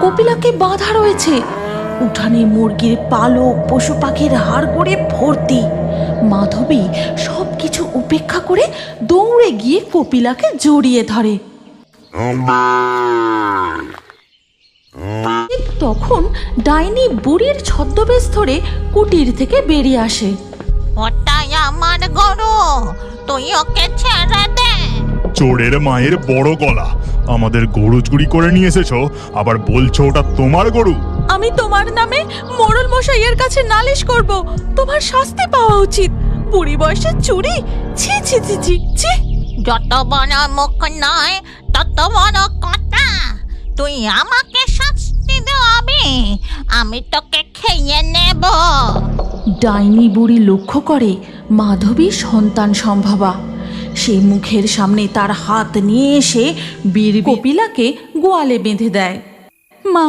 কপিলাকে বাঁধা রয়েছে। উঠানে মুরগির পালক, পশু পাখির হাড় করে ভর্তি। মাধবী সব কিছু উপেক্ষা করে দৌড়ে গিয়ে কপিলাকে জড়িয়ে ধরে। তখন ডাইনি বুড়ির ছদ্মবেশ ধরে কুটির থেকে বেরিয়ে আসে। আমার গরু, তুই ওকে ছেড়ে চোরের মায়ের বড় গলা। আমাদের গরু চুরি করে নিয়ে এসেছ আবার বলছো ওটা তোমার গরু। আমি তোমার নামে মোড়ল মশাইয়ের কাছে নালিশ করব। তোমার শাস্তি পাওয়া উচিত। বুড়ি বয়সে চুরি? ছি ছি ছি ছি ছি। যত বড় মুখ নয় তত বড় কথা। তুই আমাকে শাস্তি দেবি। আমি তোকে খেয়ে নেব। ডাইনি বুড়ি লক্ষ্য করে মাধবী সন্তান সম্ভবা। সে মুখের সামনে তার হাত নিয়ে এসে বীর কপিলাকে গোয়ালে বেঁধে দেয়। মা